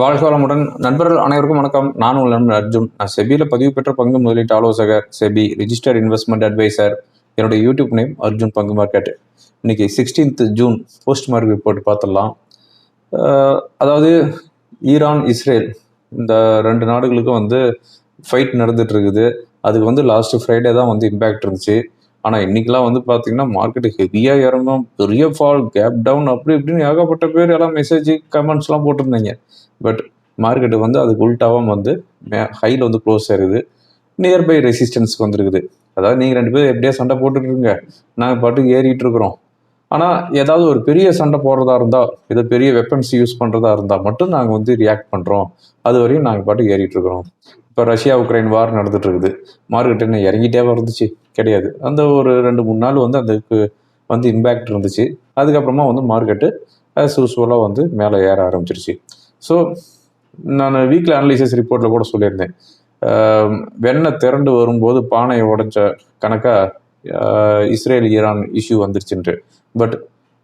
வாழ்க வளமுடன். நண்பர்கள் அனைவருக்கும் வணக்கம். நான் உங்கள் நண்பர் அர்ஜுன். நான் செபியில் பதிவு பெற்ற பங்கு முதலீட்டு ஆலோசகர் செபி ரிஜிஸ்டர்ட் இன்வெஸ்ட்மெண்ட் அட்வைசர் என்னுடைய யூடியூப் நேம் அர்ஜுன் பங்கு மார்க்கெட் இன்னைக்கு sixteenth June post market report பார்த்துடலாம் அதாவது ஈரான் இஸ்ரேல் இந்த ரெண்டு நாடுகளுக்கும் வந்து ஃபைட் நடந்துட்டு இருக்குது அதுக்கு வந்து லாஸ்ட் ஃப்ரைடே தான் வந்து இம்பேக்ட் இருந்துச்சு. ஆனால் இன்னைக்கெல்லாம் வந்து பார்த்தீங்கன்னா மார்க்கெட் ஹெவியாக இறங்கும் பெரிய ஃபால் கேப் டவுன் அப்படி இப்படின்னு ஏகப்பட்ட பேர் எல்லாம் மெசேஜ் கமெண்ட்ஸ்லாம் போட்டிருந்தீங்க. பட் மார்க்கெட்டு வந்து அதுக்கு உள்டாவும் வந்து ஹையில் வந்து க்ளோஸ் ஆயிருது நியர்பை ரெசிஸ்டன்ஸ்க்கு வந்துருக்குது. அதாவது நீங்கள் ரெண்டு பேரும் எப்படியா சண்டை போட்டுட்ருங்க நாங்கள் பாட்டுக்கு ஏறிட்டு இருக்கிறோம். ஆனால் ஏதாவது ஒரு பெரிய சண்டை போடுறதா இருந்தால் ஏதோ பெரிய வெப்பன்ஸ் யூஸ் பண்ணுறதா இருந்தால் மட்டும் நாங்கள் வந்து ரியாக்ட் பண்ணுறோம் அது வரையும் நாங்கள் பாட்டுக்கு ஏறிட்டு இருக்கிறோம். இப்போ ரஷ்யா உக்ரைன் வார் நடந்துட்டு இருக்குது. மார்க்கெட் என்ன இறங்கிட்டே வந்துச்சு கிடையாது. அந்த ஒரு ரெண்டு மூணு நாள் வந்து அதுக்கு வந்து இம்பேக்ட் இருந்துச்சு. அதுக்கப்புறமா வந்து மார்க்கெட்டு ஆஸ் யூஸ்வலாக வந்து மேலே ஏற ஆரம்பிச்சிருச்சு. ஸோ நான் வீக்லி அனலிசிஸ் ரிப்போர்ட்டில் கூட சொல்லியிருந்தேன். வெண்ணெய் திரண்டு வரும்போது பானையை உடைச்ச கணக்காக இஸ்ரேல் ஈரான் இஷ்யூ வந்துருச்சுன்ட்டு பட்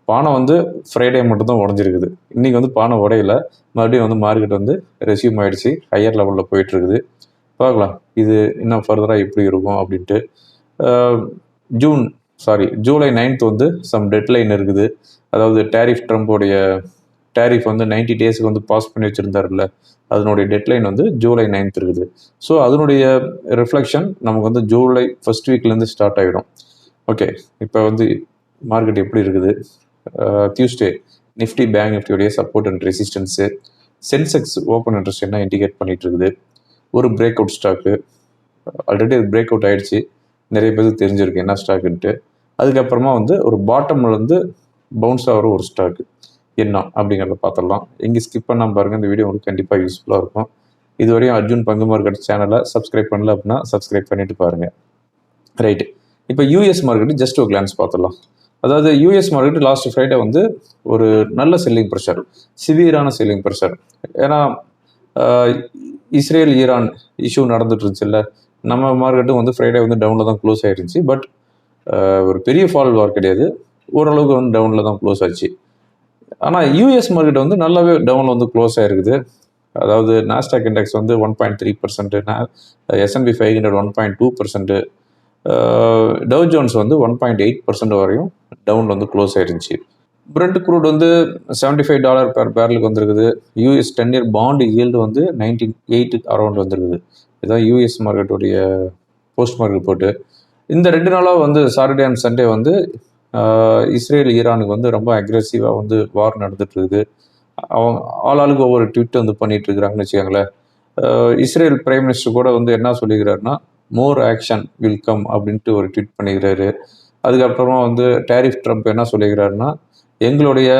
பானை வந்து ஃப்ரைடே மட்டும்தான் உடஞ்சிருக்குது. இன்றைக்கி வந்து பானை உடையல. மறுபடியும் வந்து மார்க்கெட் வந்து ரெசியூம் ஆயிடுச்சு. ஹையர் லெவலில் போயிட்டு இருக்குது பார்க்கலாம். இது இன்னும் ஃபர்தராக எப்படி இருக்கும் அப்படின்ட்டு. ஜூன் சாரி ஜூலை நைன்த் வந்து சம் டெட்லைன் இருக்குது. அதாவது டேரிஃப் ட்ரம்ப்போடைய டேரிஃப் வந்து 90 டேஸ்க்கு வந்து பாஸ் பண்ணி வச்சுருந்தாருல்ல அதனுடைய டெட்லைன் வந்து ஜூலை நைன்த் இருக்குது. ஸோ அதனுடைய ரிஃப்ளெக்ஷன் நமக்கு வந்து ஜூலை ஃபர்ஸ்ட் வீக்லேருந்து ஸ்டார்ட் ஆகிடும் ஓகே இப்போ வந்து மார்க்கெட் எப்படி இருக்குது? Tuesday Nifty bank நிஃப்டியோடைய support and resistance Sensex open interest என்ன இண்டிகேட் பண்ணிகிட்டு இருக்குது? ஒரு பிரேக் அவுட் ஸ்டாக்கு ஆல்ரெடி அது பிரேக் அவுட் ஆகிடுச்சு நிறைய பேருக்கு தெரிஞ்சிருக்கு என்ன ஸ்டாக்குன்ட்டு அதுக்கப்புறமா வந்து ஒரு பாட்டம்லேருந்து பவுன்ஸ் ஆகிற ஒரு ஸ்டாக்கு என்ன அப்படிங்கிறத பார்த்துடலாம். எங்கே ஸ்கிப் பண்ணாம பாருங்கள் இந்த வீடியோ உங்களுக்கு கண்டிப்பாக யூஸ்ஃபுல்லாக இருக்கும். இதுவரையும் அர்ஜுன் பங்கு மார்க்கெட் சேனலை சப்ஸ்கிரைப் பண்ணல அப்படின்னா சப்ஸ்கிரைப் பண்ணிட்டு பாருங்கள் ரைட்டு இப்போ யூஎஸ் மார்க்கெட் ஜஸ்ட் ஒரு கிளான்ஸ் பார்த்துடலாம். அதாவது யூஎஸ் மார்க்கெட் லாஸ்ட் ஃப்ரைடே வந்து ஒரு நல்ல செல்லிங் ப்ரெஷர் சிவியரான செல்லிங் ப்ரெஷர் ஏன்னா இஸ்ரேல் ஈரான் இஷ்யூ நடந்துட்டு இருந்துச்சுல்ல. நம்ம மார்க்கெட்டும் வந்து ஃப்ரைடே வந்து டவுனில் தான் க்ளோஸ் ஆகிருந்துச்சு பட் ஒரு பெரிய ஃபால் வார் கிடையாது. ஓரளவுக்கு வந்து டவுனில் தான் க்ளோஸ் ஆச்சு. ஆனால் யூஎஸ் மார்க்கெட் வந்து நல்லாவே டவுனில் வந்து க்ளோஸ் ஆயிருக்குது. அதாவது நாஸ்டாக் இண்டெக்ஸ் வந்து one point three percent S and P five hundred one point two percent Dow Jones வந்து ஒன் பாயிண்ட் எயிட் பர்சன்ட் வரையும் டவுனில் வந்து க்ளோஸ் ஆயிருந்துச்சு. பிரெண்ட் குரூட் வந்து செவன்டி ஃபைவ் டாலர் பெர் பேரலுக்கு வந்திருக்குது. US ten year bond yield வந்து nineteen eight around வந்திருக்குது இதுதான் யூஎஸ் மார்க்கெட்டுடைய போஸ்ட் மார்க்கெட் ரிப்போர்ட்டு இந்த ரெண்டு நாளாக வந்து சாட்டர்டே அண்ட் சண்டே வந்து இஸ்ரேல் ஈரானுக்கு வந்து ரொம்ப அக்ரெசிவாக வந்து வார் நடந்துட்டு இருக்குது அவங்க ஆள் ஆளுக்கு ஒவ்வொரு ட்வீட் வந்து பண்ணிட்டு இருக்கிறாங்கன்னு வச்சுக்கோங்களேன் இஸ்ரேல் பிரைம் மினிஸ்டர் கூட வந்து என்ன சொல்லிக்கிறாருன்னா மோர் ஆக்ஷன் வில் கம் அப்படின்ட்டு ஒரு ட்வீட் பண்ணிக்கிறாரு. அதுக்கப்புறமா வந்து டேரிஃப் ட்ரம்ப் என்ன சொல்லிக்கிறாருன்னா எங்களுடைய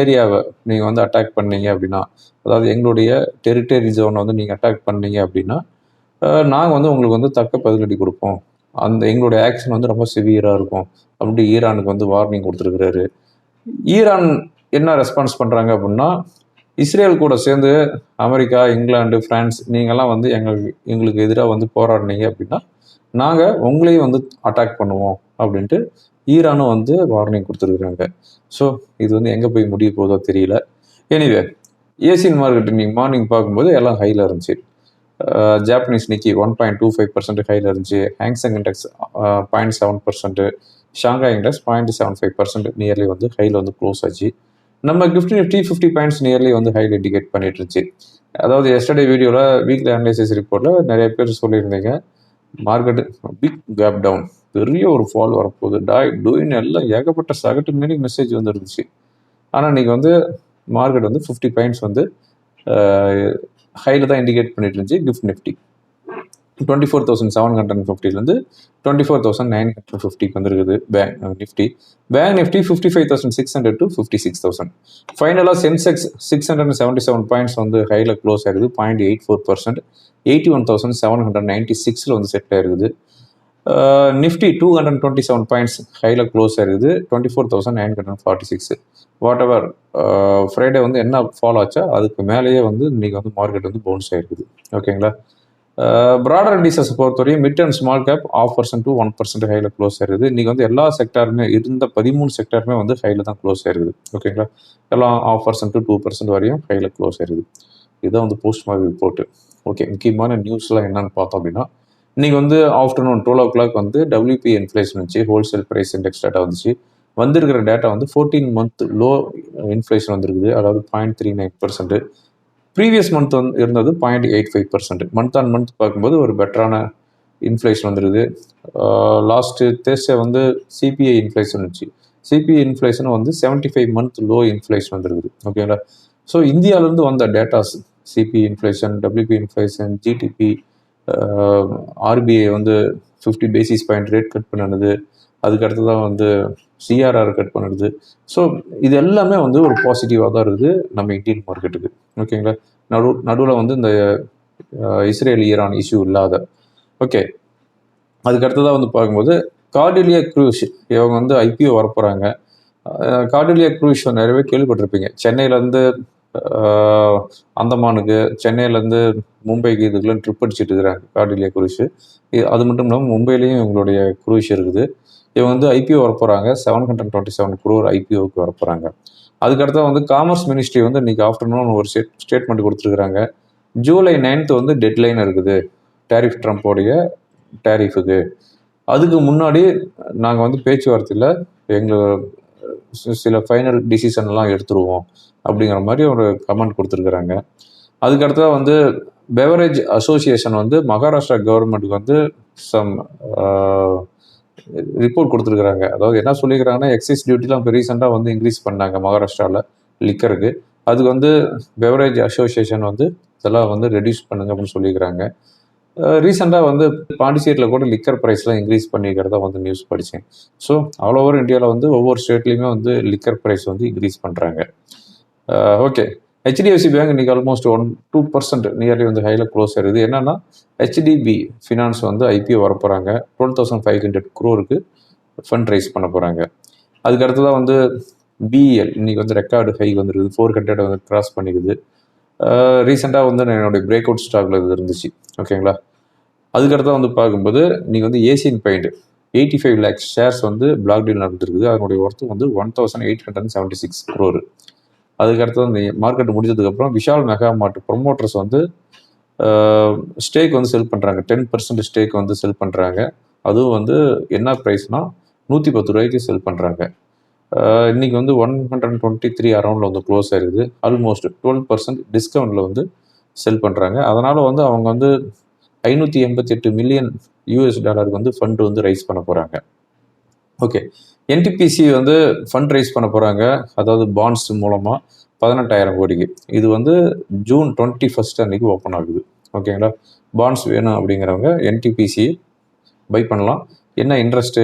ஏரியாவை நீங்கள் வந்து அட்டாக் பண்ணீங்க அப்படின்னா அதாவது எங்களுடைய டெரிட்டரி ஜோனை வந்து நீங்கள் அட்டாக் பண்ணீங்க அப்படின்னா நாங்கள் வந்து உங்களுக்கு வந்து தக்க பதிலடி கொடுப்போம். அந்த எங்களுடைய ஆக்ஷன் வந்து ரொம்ப சிவியராக இருக்கும். அப்படி ஈரானுக்கு வந்து வார்னிங் கொடுத்துருக்குறாரு. ஈரான் என்ன ரெஸ்பான்ஸ் பண்ணுறாங்க அப்படின்னா இஸ்ரேல் கூட சேர்ந்து அமெரிக்கா இங்கிலாந்து ஃப்ரான்ஸ் நீங்கள்லாம் வந்து எங்களுக்கு எங்களுக்கு எதிராக வந்து போராடினீங்க அப்படின்னா நாங்கள் உங்களையும் வந்து அட்டாக் பண்ணுவோம் அப்படின்ட்டு ஈரானும் வந்து வார்னிங் கொடுத்துருக்குறாங்க. ஸோ இது வந்து எங்கே போய் முடிய போதோ தெரியல. எனிவே ஏசியன் மார்க்கெட் இன்னைக்கு மார்னிங் பார்க்கும்போது எல்லாம் ஹையில் இருந்துச்சு. Japanese Nikkei one point two five percent ஹையில் இருந்துச்சு. Hang Seng index point seven percent Shanghai index point seven five percent nearly வந்து ஹையில் வந்து க்ளோஸ் ஆச்சு. நம்ம GIFT Nifty fifty points nearly வந்து ஹையில் இண்டிகேட் பண்ணிட்டு இருந்துச்சு. அதாவது எஸ்டர்டே வீடியோவில் வீக்லி அனலைசிஸ் ரிப்போர்ட்டில் நிறைய பேர் சொல்லியிருந்தீங்க. மார்க்கெட்டு பிக் கேப் டவுன் பெரிய ஒரு ஃபால் வரப்போகுது. டாய் டூயின் எல்லாம் ஏகப்பட்ட சகட்டு மீறி மெசேஜ் வந்து இருந்துச்சு ஆனால் இன்றைக்கி வந்து மார்க்கெட் வந்து ஃபிஃப்டி பாயிண்ட்ஸ் வந்து ஹையில் தான் இண்டிகேட் பண்ணிட்டு இருந்துச்சு GIFT Nifty twenty four thousand seven hundred ஃபிஃப்டிலேருந்து twenty four thousand nine hundred ஃபிஃப்டிக்கு வந்துருக்குது bank Nifty bank Nifty fifty five thousand six hundred to fifty six thousand ஃபைனலாக Sensex six hundred seventy seven points வந்து ஹையில் close ஆகுது point eight four percent eighty one thousand seven hundred ninety சிக்ஸில் வந்து set ஆயிருக்குது. Nifty two hundred twenty seven points ஹையில் close ஆயிருக்குது twenty four thousand nine hundred forty six whatever Friday வந்து என்ன ஃபாலோ ஆச்சா அதுக்கு மேலேயே வந்து இன்றைக்கி வந்து மார்க்கெட் வந்து பவுன்ஸ் ஆகிருக்குது ஓகேங்களா? Uh, ப்ராடர் இண்டிசஸ் பொறுத்தவரையும் mid and small cap half percent to one percent ஹையில் க்ளோஸ் ஆயிருது. இன்றைக்கி வந்து எல்லா செக்டாருமே இருந்த பதிமூணு செக்டாருமே வந்து ஹையில் தான் க்ளோஸ் ஆயிருது. ஓகேங்களா? எல்லாம் half percent to two percent வரையும் ஹையில் க்ளோஸ் ஆயிருது. இதுதான் வந்து போஸ்ட் மாதிரி ரிப்போர்ட்டு ஓகே முக்கியமான நியூஸ்லாம் என்னன்னு பார்த்தோம் அப்படின்னா இன்றைக்கி வந்து ஆஃப்டர்நூன் டுவெல் ஓ கிளாக் வந்து டபிள்யூபி இன்ஃப்ளேஷன் வந்துச்சு ஹோல்சேல் ப்ரைஸ் இண்டெக்ஸ் டேட்டா வந்துச்சு. வந்திருக்கிற டேட்டா வந்து ஃபோர்டீன் மந்த் லோ இன்ஃப்ளேஷன் வந்திருக்குது. அதாவது point three nine percent previous month வந்து இருந்தது point eight five percent month on month பார்க்கும்போது ஒரு பெட்டரான இன்ஃப்ளேஷன் வந்துருது லாஸ்ட்டு தேர்ஸ்டே வந்து சிபிஐ இன்ஃப்ளேஷன் இருந்துச்சு சிபிஐ இன்ஃப்ளேஷன் வந்து seventy five month low inflation வந்துருக்குது ஓகேங்களா ஸோ இந்தியாவிலேருந்து வந்த datas CP inflation WP inflation GDP RBI வந்து fifty basis point rate cut பண்ணினது. அதுக்கு அடுத்ததான் வந்து சிஆர்ஆர் கட் பண்ணுது ஸோ இது எல்லாமே வந்து ஒரு பாசிட்டிவாக தான் இருக்குது நம்ம இந்தியன் மார்க்கெட்டுக்கு ஓகேங்களா நடு நடுவில் வந்து இந்த இஸ்ரேல் ஈரான் இஷ்யூ இல்லாத. ஓகே அதுக்கு அடுத்ததாக வந்து பார்க்கும்போது கார்டிலியா க்ரூஷ் இவங்க வந்து ஐபிஓ வரப்போகிறாங்க கார்டிலியா க்ரூஷ் நிறையவே கேள்விப்பட்டிருப்பீங்க. சென்னையிலேருந்து அந்தமானுக்கு சென்னையிலேருந்து மும்பைக்கு இதுக்கெல்லாம் ட்ரிப் அடிச்சிட்டு இருக்கிறாங்க கார்டிலியா க்ரூஸ் அது மட்டும் இல்லாமல் மும்பையிலையும் இவங்களுடைய குரூஷ் இருக்குது. இவங்க வந்து IPO வரப்போகிறாங்க seven hundred twenty seven crore ஐபிஓக்கு வரப்போகிறாங்க அதுக்கடுத்து வந்து காமர்ஸ் மினிஸ்ட்ரி வந்து இன்னைக்கு ஆஃப்டர்நூன் ஒரு ஸ்டேட் ஸ்டேட்மெண்ட் கொடுத்துருக்குறாங்க. ஜூலை நைன்த் வந்து டெட்லைன் இருக்குது. டேரிஃப் ட்ரம்ப்போடைய டேரிஃபுக்கு அதுக்கு முன்னாடி நாங்கள் வந்து பேச்சுவார்த்தையில் எங்கள் சில ஃபைனல் டிசிஷன்லாம் எடுத்துருவோம் அப்படிங்கிற மாதிரி ஒரு கமெண்ட் கொடுத்துருக்குறாங்க. அதுக்கடுத்ததாக வந்து பெவரேஜ் அசோசியேஷன் வந்து மகாராஷ்டிரா கவர்மெண்ட்டுக்கு வந்து சம் ரிப்போர்ட் கொடுத்துருக்குறாங்க. அதாவது என்ன சொல்லிக்கிறாங்கன்னா எக்ஸைஸ் டியூட்டிலாம் இப்போ ரீசெண்டாக வந்து இன்க்ரீஸ் பண்ணாங்க மகாராஷ்டிராவில் லிக்கருக்கு அதுக்கு வந்து பெவரேஜ் அசோசியேஷன் வந்து இதெல்லாம் வந்து ரெடியூஸ் பண்ணுங்க அப்படின்னு சொல்லிக்கிறாங்க ரீசெண்டாக வந்து பாண்டிச்சேரியில் கூட லிக்கர் ப்ரைஸ்லாம் இன்க்ரீஸ் பண்ணிக்கிறதா வந்து நியூஸ் படித்தேன் ஸோ ஆல் ஓவர் இந்தியாவில் வந்து ஒவ்வொரு ஸ்டேட்லேயுமே வந்து லிக்கர் ப்ரைஸ் வந்து இன்க்ரீஸ் பண்ணுறாங்க ஓகே ஹெச்டிஎஃப்சி பேங்க் இன்றைக்கி almost one two percent nearly வந்து ஹையில் க்ளோஸ் ஆயிருது. என்னன்னா ஹெச்டிபி ஃபினான்ஸ் வந்து ஐபிஓ வர போகிறாங்க டுவெல் தௌசண்ட் ஃபைவ் ஹண்ட்ரட் குரோருக்கு ஃபண்ட் ரைஸ் பண்ண போகிறாங்க அதுக்கு அடுத்ததாக வந்து பிஎல் இன்றைக்கி வந்து ரெக்கார்டு ஹை வந்துருக்குது ஃபோர் ஹண்ட்ரட் வந்து கிராஸ் பண்ணிக்குது ரீசெண்டாக வந்து என்னுடைய பிரேக் அவுட் ஸ்டாக்ல இது இருந்துச்சு. ஓகேங்களா அதுக்கடுத்தா வந்து பார்க்கும்போது இன்றைக்கி வந்து Asian paint eighty five lakhs shares வந்து பிளாக் டீல் நடந்திருக்குது. அதனுடைய ஒர்த்து வந்து one thousand eight hundred seventy six crore அதுக்கடுத்து அந்த மார்க்கெட் முடிஞ்சதுக்கப்புறம் விஷால் மெகா மார்ட் ப்ரொமோட்டர்ஸ் வந்து ஸ்டேக் வந்து செல் பண்ணுறாங்க டென் பர்சன்ட் ஸ்டேக் வந்து செல் பண்ணுறாங்க அதுவும் வந்து என்ன ப்ரைஸ்னால் நூற்றி பத்து ரூபாய்க்கு செல் பண்ணுறாங்க இன்றைக்கி வந்து ஒன் ஹண்ட்ரட் டுவெண்ட்டி த்ரீ அரௌண்டில் வந்து க்ளோஸ் ஆகிருது ஆல்மோஸ்ட் டுவெல் பர்சன்ட் டிஸ்கவுண்ட்டில் வந்து செல் பண்ணுறாங்க அதனால் வந்து அவங்க வந்து ஐநூற்றி எண்பத்தி எட்டு மில்லியன் யூஎஸ் டாலருக்கு வந்து ஃபண்டு வந்து ரைஸ் பண்ண போகிறாங்க ஓகே. என்டிபிசி வந்து ஃபண்ட் ரைஸ் பண்ண போகிறாங்க அதாவது பாண்ட்ஸ் மூலமாக பதினெட்டாயிரம் கோடிக்கு. இது வந்து ஜூன் டுவெண்ட்டி ஃபஸ்ட் அன்னைக்கு ஓப்பன் ஆகுது. ஓகேங்களா பாண்ட்ஸ் வேணும் அப்படிங்கிறவங்க என்டிபிசி பை பண்ணலாம். என்ன இன்ட்ரெஸ்ட்டு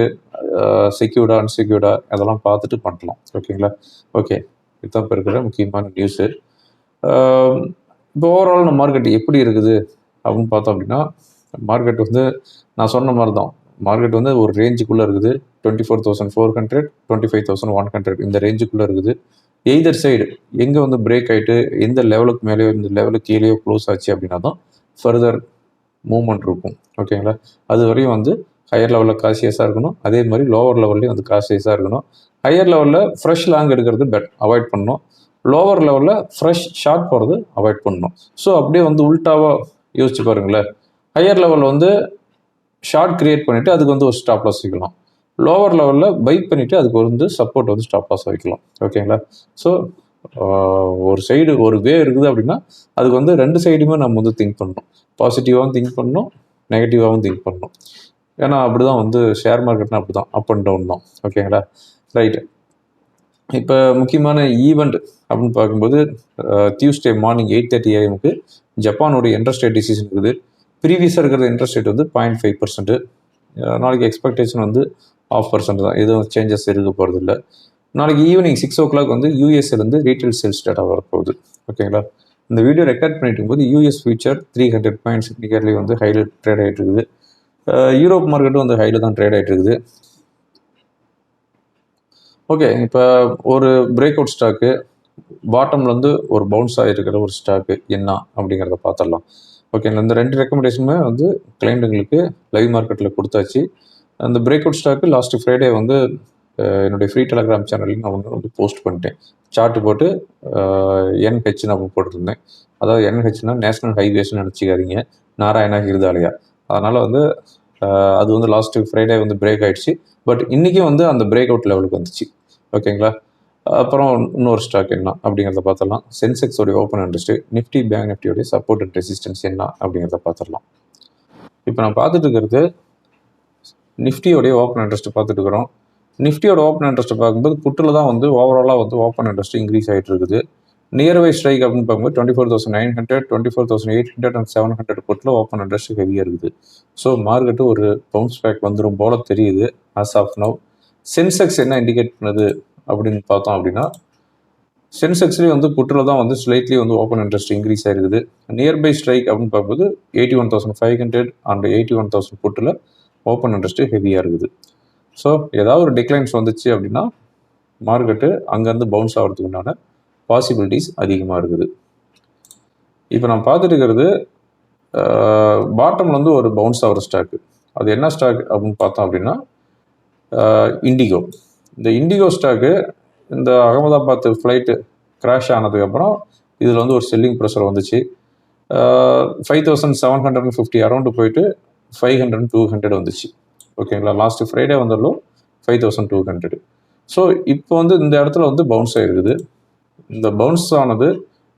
செக்யூர்டா அன்செக்யூர்டா அதெல்லாம் பார்த்துட்டு பண்ணலாம். ஓகேங்களா ஓகே இதுதான் இப்போ இருக்கிற முக்கியமான நியூஸு இப்போ ஓவரால் நம்ம மார்க்கெட் எப்படி இருக்குது அப்படின்னு பார்த்தோம் அப்படின்னா மார்க்கெட் வந்து நான் சொன்ன மாதிரி தான் மார்க்கெட் வந்து ஒரு ரேஞ்சுக்குள்ளே இருக்குது. Twenty four thousand four hundred twenty five thousand one hundred இந்த ரேஞ்சுக்குள்ளே இருக்குது. எய்தர் சைடு எங்கே வந்து பிரேக் ஆகிட்டு எந்த லெவலுக்கு மேலேயோ இந்த லெவலுக்கு கீழேயோ க்ளோஸ் ஆச்சு அப்படின்னா தான் ஃபர்தர் மூவ்மெண்ட் இருக்கும். ஓகேங்களா அது வரையும் வந்து ஹையர் லெவலில் காசியஸாக இருக்கணும். அதே மாதிரி லோவர் லெவல்லையும் வந்து காசியஸாக இருக்கணும். ஹையர் லெவலில் ஃப்ரெஷ் லாங் எடுக்கிறது பெட் அவாய்ட் பண்ணணும். லோவர் லெவலில் ஃப்ரெஷ் ஷார்ட் போகிறது அவாய்ட் பண்ணணும். ஸோ அப்படியே வந்து உல்ட்டாவாக யோசிச்சு பாருங்களேன். ஹையர் லெவலில் வந்து ஷார்ட் கிரியேட் பண்ணிவிட்டு அதுக்கு வந்து ஒரு ஸ்டாப் லாஸ் வைக்கலாம். லோவர் லெவலில் பை பண்ணிவிட்டு அதுக்கு வந்து சப்போர்ட் வந்து ஸ்டாப் லாஸ் வைக்கலாம். ஓகேங்களா ஸோ ஒரு சைடு ஒரு வே இருக்குது அப்படின்னா அதுக்கு வந்து ரெண்டு சைடுமே நம்ம வந்து திங்க் பண்ணணும். பாசிட்டிவாகவும் திங்க் பண்ணணும் நெகட்டிவாகவும் திங்க் பண்ணணும். ஏன்னா அப்படி தான் வந்து ஷேர் மார்க்கெட்னா அப்படி தான் அப் அண்ட் டவுன் தான் ஓகேங்களா ரைட்டு இப்போ முக்கியமான ஈவெண்ட் அப்படின்னு பார்க்கும்போது டியூஸ்டே மார்னிங் எயிட் தேர்ட்டி ஏஎம்க்கு ஜப்பானுடைய இன்ட்ரெஸ்ட் ரேட் டிசிஷன் இருக்குது. ப்ரீவியஸாக இருக்கிற இன்ட்ரெஸ்ட் ரேட் வந்து பாயிண்ட் ஃபைவ் பர்சன்ட் நாளைக்கு எக்ஸ்பெக்டேஷன் வந்து ஆஃப் பர்சன்ட் தான். எதுவும் சேஞ்சஸ் இருக்க போகிறது இல்லை நாளைக்கு ஈவினிங் சிக்ஸ் ஓ கிளாக் வந்து யூஎஸ்லேருந்து ரீட்டைல் சேல்ஸ் டேட்டா வரப்போகுது. ஓகேங்களா இந்த வீடியோ ரெக்கார்ட் பண்ணிட்டு போது US future three hundred points nearly வந்து ஹைல ட்ரேட் ஆகிட்டு இருக்குது யூரோப் மார்க்கெட்டும் வந்து ஹைல தான் ட்ரேட் ஆகிட்டு இருக்குது ஓகே இப்போ ஒரு பிரேக் அவுட் ஸ்டாக்கு பாட்டம்லேருந்து ஒரு பவுன்ஸ் ஆகிருக்கிற ஒரு ஸ்டாக்கு என்ன அப்படிங்கிறத பார்த்துடலாம். ஓகேங்களா இந்த ரெண்டு ரெக்கமெண்டேஷனுமே வந்து கிளைண்ட்டுங்களுக்கு லைவ் மார்க்கெட்டில் கொடுத்தாச்சு. அந்த break out stock last Friday வந்து என்னுடைய ஃப்ரீ டெலகிராம் சேனலில் நான் வந்து வந்து போஸ்ட் பண்ணிட்டேன். சார்ட் போட்டு என்ஹெச் நான் போட்டிருந்தேன். அதாவது என்ஹெச்னா நேஷனல் ஹைவேஸ்னு நினச்சிக்காதீங்க. நாராயணா ஹிருதாலயா அதனால் வந்து அது வந்து லாஸ்ட்டு ஃப்ரைடே வந்து பிரேக் ஆகிடுச்சு பட் இன்றைக்கும் வந்து அந்த பிரேக் அவுட் லெவலுக்கு வந்துச்சு. ஓகேங்களா அப்புறம் இன்னொரு ஸ்டாக் என்ன அப்படிங்கிறத பார்த்துடலாம். சென்செக்ஸோடைய ஓப்பன் இன்ட்ரெஸ்ட் நிஃப்டி பேங்க் நிஃப்டியோடைய சப்போர்ட் அண்ட் ரெசிஸ்டன்ஸ் என்ன அப்படிங்கிறத பார்த்துடலாம். இப்போ நான் பார்த்துட்டு இருக்கிறது நிஃப்டியோடைய ஓப்பன் இன்ட்ரெஸ்ட் பார்த்துட்டு இருக்கிறோம். நிஃப்டியோட ஓப்பன் இன்ட்ரெஸ்ட் பார்க்கும்போது புட்டில் தான் வந்து ஓவராலாக வந்து ஓப்பன் இன்ட்ரெஸ்ட் இன்க்ரீஸ் ஆகிட்டு இருக்குது. நியர்பை ஸ்ட்ரைக் அப்படின்னு பார்க்கும்போது twenty four thousand nine hundred twenty four thousand eight hundred and seven hundred புட்டில் open interest ஹெவியாக இருக்குது. ஸோ மார்க்கெட்டு ஒரு பவுன்ஸ் பேக் வந்துடும் போல தெரியுது ஆஸ் ஆஃப் நவ் சென்செக்ஸ் என்ன இண்டிகேட் பண்ணுது? அப்படின்னு பார்த்தோம் அப்படின்னா சென்செக்ஸ்லேயே வந்து புட்டில் தான் வந்து ஸ்லைட்லி வந்து ஓப்பன் இன்ட்ரெஸ்ட் இன்க்ரீஸ் ஆயிருக்குது. நியர்பை ஸ்ட்ரைக் அப்படின்னு பார்க்கும்போது eighty one thousand five hundred and eighty one thousand புட்டில் open interest ஹெவியாக இருக்குது. ஸோ ஏதாவது ஒரு டிக்ளைன்ஸ் வந்துச்சு அப்படின்னா மார்க்கெட்டு அங்கேருந்து பவுன்ஸ் ஆகிறதுக்கு உண்டான பாசிபிலிட்டிஸ் அதிகமாக இருக்குது. இப்போ நான் பார்த்துட்டு இருக்கிறது பாட்டமில் வந்து ஒரு பவுன்ஸ் ஆகிற ஸ்டாக்கு அது என்ன ஸ்டாக் அப்படின்னு பார்த்தோம் அப்படின்னா இண்டிகோ இந்த இண்டிகோ ஸ்டாக்கு இந்த அகமதாபாத் ஃப்ளைட்டு கிராஷ் ஆனதுக்கப்புறம் இதில் வந்து ஒரு செல்லிங் ப்ரெஷர் வந்துச்சு. Five thousand seven hundred and fifty around போயிட்டு ஃபைவ் ஹண்ட்ரட் டூ ஹண்ட்ரட் வந்துச்சு. ஓகேங்களா லாஸ்ட் ஃப்ரைடே வந்தாலும் five thousand two hundred so இப்போ வந்து இந்த இடத்துல வந்து பவுன்ஸ் ஆகிருக்குது இந்த பவுன்ஸ் ஆனது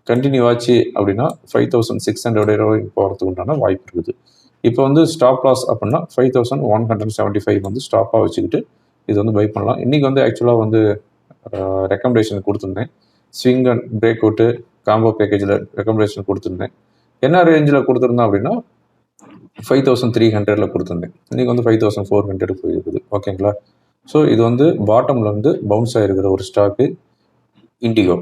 கண்டினியூ ஆச்சு அப்படின்னா ஃபைவ் தௌசண்ட் சிக்ஸ் ஹண்ட்ரட் வரைக்கும் போகிறதுக்கு உண்டான வாய்ப்பு இருக்குது. இப்போ வந்து ஸ்டாப் லாஸ் அப்படின்னா five thousand one hundred seventy five வந்து ஸ்டாப்பாக வச்சுக்கிட்டு இது வந்து பை பண்ணலாம். இன்றைக்கி வந்து ஆக்சுவலாக வந்து ரெக்கமெண்டேஷன் கொடுத்துருந்தேன். Swing and break out combo பேக்கேஜில் recommendation கொடுத்துருந்தேன். என்ன ரேஞ்சில் கொடுத்துருந்தேன் அப்படின்னா ஃபைவ் தௌசண்ட் த்ரீ ஹண்ட்ரடில் கொடுத்துருந்தேன். இன்றைக்கி வந்து ஃபைவ் தௌசண்ட் ஃபோர் ஹண்ட்ரட் போயிருக்குது. ஓகேங்களா ஸோ இது வந்து பாட்டம்லேருந்து பவுன்ஸ் ஆகிருக்கிற ஒரு ஸ்டாக்கு இண்டிகோ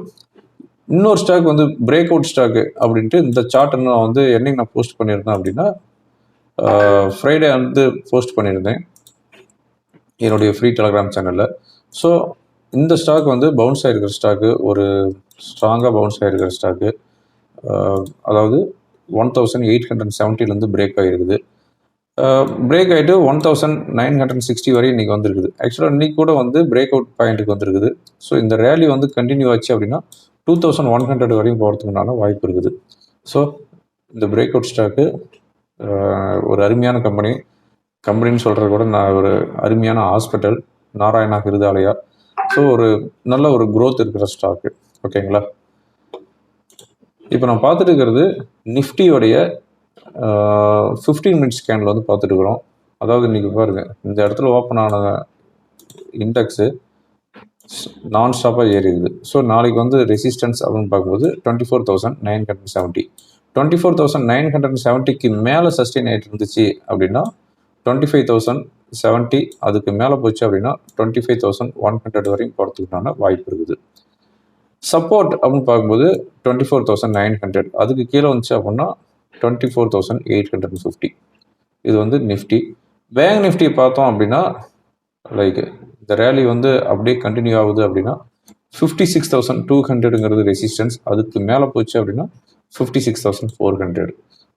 இன்னொரு ஸ்டாக் வந்து பிரேக் அவுட் ஸ்டாக்கு அப்படின்ட்டு இந்த சார்ட்டை நான் வந்து என்னைக்கு நான் போஸ்ட் பண்ணியிருந்தேன் அப்படின்னா ஃப்ரைடே வந்து போஸ்ட் பண்ணியிருந்தேன். என்னுடைய ஃப்ரீ டெலகிராம் சேனலில் ஸோ இந்த ஸ்டாக் வந்து பவுன்ஸ் ஆகிருக்கிற ஸ்டாக்கு ஒரு ஸ்ட்ராங்காக பவுன்ஸ் ஆகிருக்கிற ஸ்டாக்கு அதாவது ஒன் தௌசண்ட் எயிட் ஹண்ட்ரட் செவன்ட்டிலேருந்து பிரேக் ஆகிருக்குது பிரேக் ஆகிட்டு one thousand nine hundred sixty வரை இன்றைக்கி வந்திருக்குது. ஆக்சுவலாக இன்றைக்கி கூட வந்து பிரேக் அவுட் பாயிண்ட்டுக்கு வந்திருக்குது. ஸோ இந்த ரேலி வந்து கண்டினியூ ஆச்சு அப்படின்னா டூ தௌசண்ட் ஒன் ஹண்ட்ரட் வரையும் போகிறதுக்குனால வாய்ப்பு இருக்குது. ஸோ இந்த பிரேக் அவுட் ஸ்டாக்கு ஒரு அருமையான கம்பெனி கம்பெனின்னு சொல்கிறது கூட நான் ஒரு அருமையான ஹாஸ்பிட்டல் நாராயணா ஹிருதாலயா ஸோ ஒரு நல்ல ஒரு க்ரோத் இருக்கிற ஸ்டாக்கு ஓகேங்களா இப்போ நான் பார்த்துட்டு இருக்கிறது நிஃப்டியோடைய ஃபிஃப்டீன் மினிட்ஸ் ஸ்கேனில் வந்து பார்த்துட்டு இருக்கிறோம். அதாவது இன்றைக்கி பாருங்க இந்த இடத்துல ஓப்பன் ஆன இண்டெக்ஸு நான் ஸ்டாப்பாக ஏறிடுது. ஸோ நாளைக்கு வந்து ரெசிஸ்டன்ஸ் அப்படின்னு பார்க்கும்போது twenty four thousand nine hundred seventy twenty four thousand nine hundred செவன்ட்டிக்கு மேலே சஸ்டெயின் ஆகிட்டு இருந்துச்சு அப்படின்னா டுவெண்ட்டி ஃபைவ் தௌசண்ட் செவன்ட்டி அதுக்கு மேலே போச்சு அப்படின்னா twenty five thousand one hundred வரையும் போகிறதுக்குண்டான வாய்ப்பு இருக்குது. சப்போர்ட் அப்படின்னு பார்க்கும்போது twenty four thousand nine hundred அதுக்கு கீழே வந்துச்சு அப்படின்னா twenty four thousand eight hundred fifty இது வந்து நிஃப்டி பேங்க் நிஃப்டி பார்த்தோம் அப்படின்னா லைக் இந்த ரேலி வந்து அப்படியே கண்டினியூ ஆகுது அப்படின்னா ஃபிஃப்டி சிக்ஸ் தௌசண்ட் டூ ஹண்ட்ரடுங்கிறது ரெசிஸ்டன்ஸ் அதுக்கு மேலே போச்சு அப்படின்னா fifty six thousand four hundred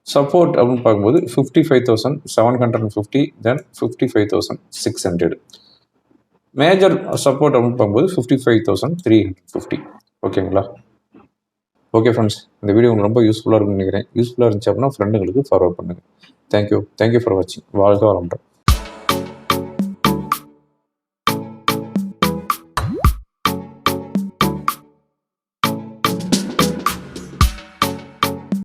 support அப்படின்னு பார்க்கும்போது fifty five thousand seven hundred and fifty then fifty five thousand six hundred major support அப்படின்னு பார்க்கும்போது fifty five thousand three hundred fifty ஓகேங்களா ஓகே ஃப்ரெண்ட்ஸ் இந்த வீடியோ உங்களுக்கு ரொம்ப யூஸ்ஃபுல்லாக இருக்கும்னு நினைக்கிறேன். யூஸ்ஃபுல்லாக இருந்துச்சு அப்படின்னா ஃப்ரெண்டுங்களுக்கு ஃபார்வர்ட் பண்ணுங்கள் thank you thank you for வாட்சிங் வாழ்க வளமுடன்.